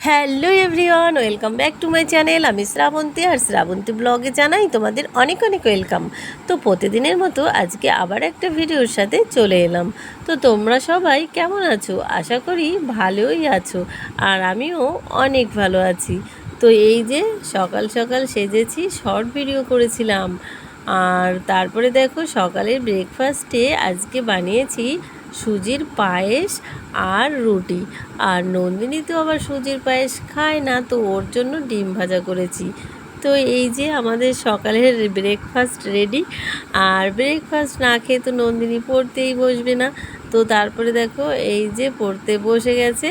Hello everyone, welcome back to my channel. আমি শ্রাবন্তী আর শ্রাবন্তী ব্লগে জানাই তোমাদের অনেক অনেক ওয়েলকাম। তো প্রতিদিনের মতো আজকে আবার একটা ভিডিওর সাথে চলে এলাম। তো তোমরা সবাই কেমন আছো? আশা করি ভালোই আছো আর আমিও অনেক ভালো আছি। তো এই যে সকাল সকাল সেজেছি, শর্ট ভিডিও করেছিলাম। আর তারপরে দেখো সকালের ব্রেকফাস্টে আজকে বানিয়েছি সুজির পায়েস আর রুটি। আর নন্দিনী তো আবার সুজির পায়েস খায় না, তো ওর জন্য ডিম ভাজা করেছি। তো এই যে আমাদের সকালের ব্রেকফাস্ট রেডি আর ব্রেকফাস্ট না খেয়ে তো নন্দিনী পড়তেই বসবে না। তো তারপরে দেখো এই যে পড়তে বসে গেছে,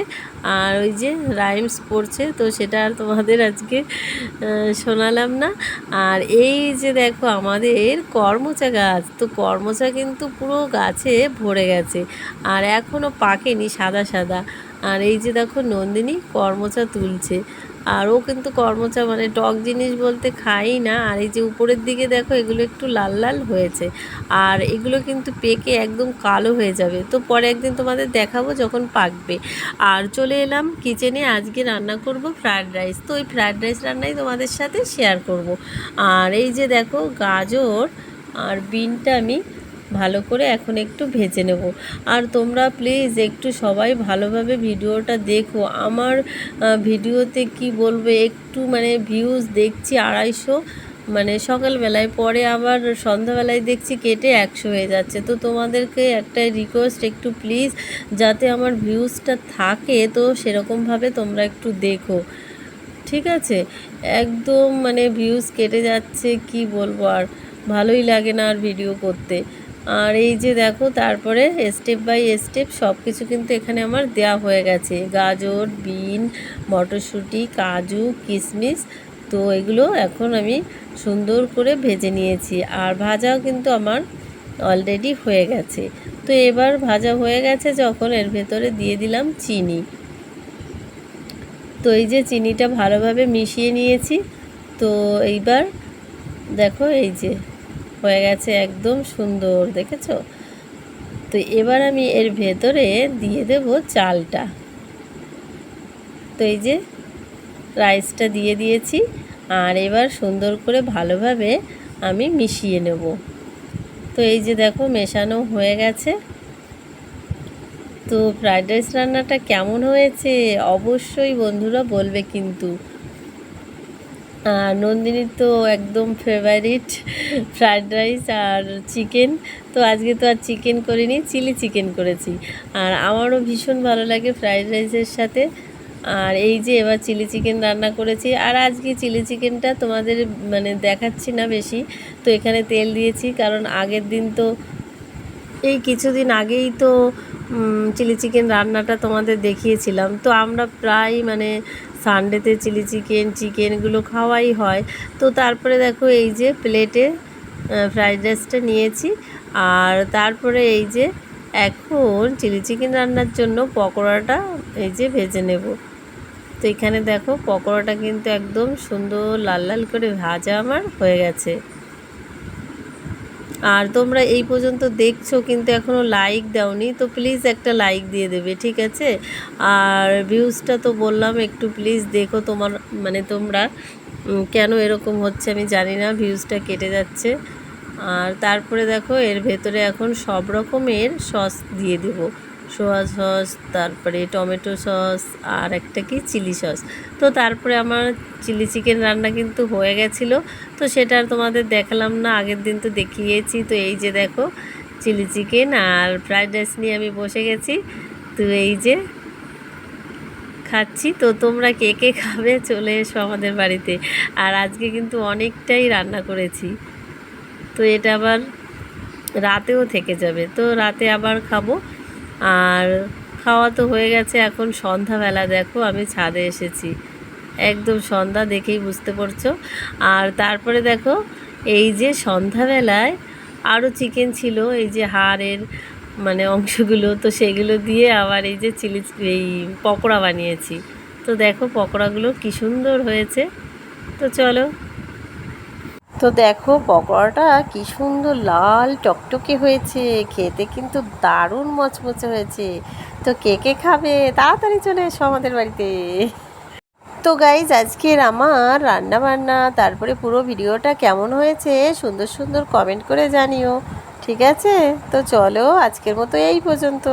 আর ওই যে রাইমস পড়ছে, তো সেটা আর তোমাদের আজকে শোনালাম না। আর এই যে দেখো আমাদের কর্মচা গাছ, তো কর্মচা কিন্তু পুরো গাছে ভরে গেছে, আর এখনও পাকেনি সাদা সাদা। আর এই যে দেখো নন্দিনী কর্মচা তুলছে আর ও কিন্তু কর্মচা মানে টক জিনিস বলতে খাই না। আর এই যে উপরের দিকে দেখো, এগুলো একটু লাল লাল হয়েছে। আর এগুলো কিন্তু পেকে একদম কালো হয়ে যাবে। তো পরে একদিন তোমাদের দেখাবো যখন পাকবে। আর চলে এলাম কিচেনে আজকে রান্না করব ফ্রায়েড রাইস তো ওই ফ্রায়েড রাইস রান্নাই তোমাদের সাথে শেয়ার করব। আর এই যে দেখো গাজর আর বিনটা আমি ভালো করে এখন একটু ভেজে নেব। আর তোমরা প্লিজ একটু সবাই ভালোভাবে ভিডিওটা দেখো। আমার ভিডিওতে কি বলব একটু মানে ভিউজ দেখছি আড়াইশো। মানে সকালবেলায়, পরে আবার সন্ধ্যাবেলায় দেখছি কেটে একশো হয়ে যাচ্ছে। তো তোমাদেরকে একটা রিকোয়েস্ট একটু প্লিজ যাতে আমার ভিউজটা থাকে, তো সেরকমভাবে তোমরা একটু দেখো। ঠিক আছে? একদম মানে ভিউজ কেটে যাচ্ছে, কি বলব আর? ভালোই লাগে না আর ভিডিও করতে। আর এই যে দেখো, তারপরে স্টেপ বাই স্টেপ সব কিছু কিন্তু এখানে আমার দেয়া হয়ে গেছে। গাজর, বিন, মটরশুঁটি, কাজু কিশমিশ তো এগুলো এখন আমি সুন্দর করে ভেজে নিয়েছি। আর ভাজাও কিন্তু আমার অলরেডি হয়ে গেছে। তো এবার ভাজা হয়ে গেছে যখন, এর ভেতরে দিয়ে দিলাম চিনি। তো এই যে চিনিটা ভালোভাবে মিশিয়ে নিয়েছি। তো এইবার দেখো, এই যে হয়ে গেছে একদম সুন্দর, দেখেছ? তো এবার আমি এর ভেতরে দিয়ে দেব চালটা। তো এই যে রাইসটা দিয়ে দিয়েছি, আর এবার সুন্দর করে ভালোভাবে আমি মিশিয়ে নেব। তো এই যে দেখো, মেশানো হয়ে গেছে। তো ফ্রাইড রাইস রান্নাটা কেমন হয়েছে? অবশ্যই বন্ধুরা বলবে কিন্তু। আর নন্দিনীর তো একদম ফেভারিট ফ্রায়েড রাইস আর চিকেন তো আজকে তো আর চিকেন করিনি চিলি চিকেন করেছি। আর আমারও ভীষণ ভালো লাগে ফ্রায়েড রাইসের সাথে। আর এই যে এবার চিলি চিকেন রান্না করেছি। আর আজকে চিলি চিকেনটা তোমাদের মানে দেখাচ্ছি না বেশি। তো এখানে তেল দিয়েছি, কারণ আগের দিন তো এই কিছুদিন আগেই তো চিলি চিকেন রান্নাটা তোমাদের দেখিয়েছিলাম। তো আমরা প্রায় মানে সানডেতে চিলি চিকেন চিকেনগুলো খাওয়াই হয়। তো তারপরে দেখো এই যে প্লেটে ফ্রাইড রাইসটা নিয়েছি। আর তারপরে এই যে এখন চিলি চিকেন রান্নার জন্য পকোড়াটা এই যে ভেজে নেব। তো এখানে দেখো পকোড়াটা কিন্তু একদম সুন্দর লাল লাল করে ভাজা আমার হয়ে গেছে। আর তোমরা এই পর্যন্ত দেখছ, কিন্তু এখনও লাইক দাওনি, তো প্লিজ একটা লাইক দিয়ে দেবে, ঠিক আছে? আর ভিউজটা তো বললাম, একটু প্লিজ দেখো তোমার মানে তোমরা কেন এরকম হচ্ছে আমি জানি না ভিউজটা কেটে যাচ্ছে। আর তারপরে দেখো, এর ভেতরে এখন সব রকমের সস দিয়ে দেবো। সোয়া সস, তারপরে টমেটো সস আর একটা কি চিলি সস। তো তারপরে আমার চিলি চিকেন রান্না কিন্তু হয়ে গেছিল। তো সেটা আর তোমাদের দেখালাম না, আগের দিন তো দেখিয়েছি। তো এই যে দেখো, চিলি চিকেন আর ফ্রাইড রাইস নিয়ে আমি বসে গেছি। তো এই যে খাচ্ছি। তো তোমরা কে কে খাবে চলে এসো আমাদের বাড়িতে। আর আজকে কিন্তু অনেকটাই রান্না করেছি। তো এটা আবার রাতেও থেকে যাবে। তো রাতে আবার খাব। আর খাওয়া তো হয়ে গেছে, এখন সন্ধ্যাবেলা দেখো, আমি ছাদে এসেছি। একদম সন্ধ্যা দেখেই বুঝতে পারছ। আর তারপরে দেখো, এই যে সন্ধ্যাবেলায় আরও চিকেন ছিল, এই যে হাড়ের মানে অংশগুলো, তো সেগুলো দিয়ে আবার এই যে চিলি, এই পকোড়া বানিয়েছি। তো দেখো, পকোড়াগুলো কী সুন্দর হয়েছে। তো চলো তো দেখো পকোড়াটা কি সুন্দর লাল টকটকে হয়েছে, খেতে কিন্তু দারুণ মচমচে হয়েছে। তো কে কে খাবে? তাড়াতাড়ি চলে এসো আমাদের বাড়িতে। তো গাইজ আজকের আমার রান্না বান্না তারপরে পুরো ভিডিওটা কেমন হয়েছে সুন্দর সুন্দর কমেন্ট করে জানিও, ঠিক আছে? তো চলো আজকের মতো এই পর্যন্ত।